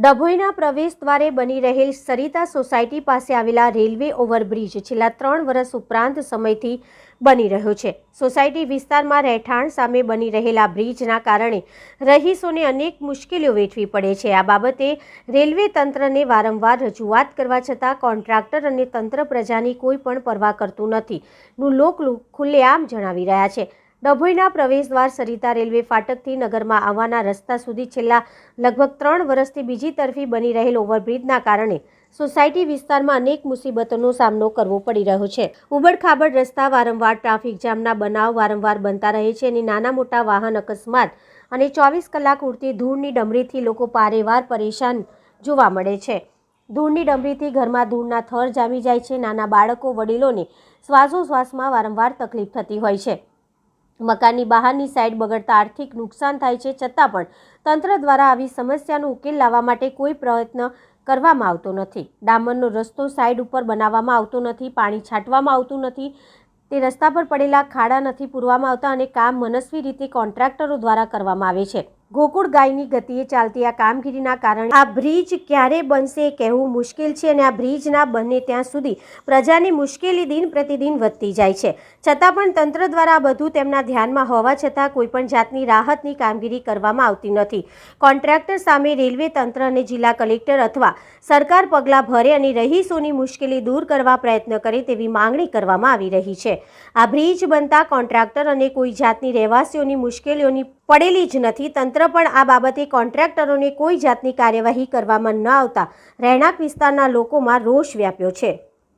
ડભોઈના પ્રવેશ દ્વારે બની રહેલ સરિતા સોસાયટી પાસે આવેલા રેલવે ઓવરબ્રિજ છેલ્લા ત્રણ વર્ષ ઉપરાંત સમયથી બની રહ્યો છે. સોસાયટી વિસ્તારમાં રહેઠાણ સામે બની રહેલા બ્રિજના કારણે રહીશોને અનેક મુશ્કેલીઓ વેઠવી પડે છે. આ બાબતે રેલવે તંત્રને વારંવાર રજૂઆત કરવા છતાં કોન્ટ્રાક્ટર અને તંત્ર પ્રજાની કોઈ પણ પરવા કરતું નથી. નું લોક ખુલ્લેઆમ જણાવી રહ્યા છે. ડભોઈના પ્રવેશદ્વાર સરિતા રેલવે ફાટકથી નગરમાં આવવાના રસ્તા સુધી છેલ્લા લગભગ ત્રણ વર્ષથી બીજી તરફી બની રહેલ ઓવરબ્રિજના કારણે સોસાયટી વિસ્તારમાં અનેક મુસીબતોનો સામનો કરવો પડી રહ્યો છે. ઉબડખાબડ રસ્તા વારંવાર ટ્રાફિક જામના બનાવ વારંવાર બનતા રહે છે અને નાના મોટા વાહન અકસ્માત અને ચોવીસ કલાક ઉડતી ધૂળની ડમરીથી લોકો પારેવાર પરેશાન જોવા મળે છે. ધૂળની ડમરીથી ઘરમાં ધૂળના થર જામી જાય છે. નાના બાળકો, વડીલોને શ્વાસોશ્વાસમાં વારંવાર તકલીફ થતી હોય છે. મકાનની બહારની સાઈડ બગડતા આર્થિક નુકસાન થાય છે, છતાં પણ તંત્ર દ્વારા આવી સમસ્યાનો ઉકેલ લાવવા માટે કોઈ પ્રયત્ન કરવામાં આવતો નથી. ડામરનો રસ્તો સાઈડ ઉપર બનાવવામાં આવતો નથી, પાણી છાંટવામાં આવતું નથી, તે રસ્તા પર પડેલા ખાડા નથી પૂરવામાં આવતા અને કામ મનસ્વી રીતે કોન્ટ્રાક્ટરો દ્વારા કરવામાં આવે છે. ગોકુળ ગાયની ગતિએ ચાલતી આ કામગીરીના કારણે આ બ્રિજ ક્યારે બનશે કહેવું મુશ્કેલ છે અને આ બ્રિજ ના બને ત્યાં સુધી પ્રજાની મુશ્કેલી દિન પ્રતિદિન વધતી જાય છે. છતાં પણ તંત્ર દ્વારા આ બધું તેમના ધ્યાનમાં હોવા છતાં કોઈપણ જાતની રાહતની કામગીરી કરવામાં આવતી નથી. કોન્ટ્રાક્ટર સામે રેલવે તંત્ર અને જિલ્લા કલેક્ટર અથવા સરકાર પગલાં ભરે અને રહીશોની મુશ્કેલી દૂર કરવા પ્રયત્ન કરે તેવી માંગણી કરવામાં આવી રહી છે. આ બ્રિજ બનતા કોન્ટ્રાક્ટર અને કોઈ જાતની રહેવાસીઓની મુશ્કેલીઓની પડેલી જ નથી. તંત્ર પણ આ બાબતે કોન્ટ્રાક્ટરોને કોઈ જાતની કાર્યવાહી કરવામાં ન આવતા. રહેણાંક વિસ્તારના લોકોમાં રોષ વ્યાપ્યો છે.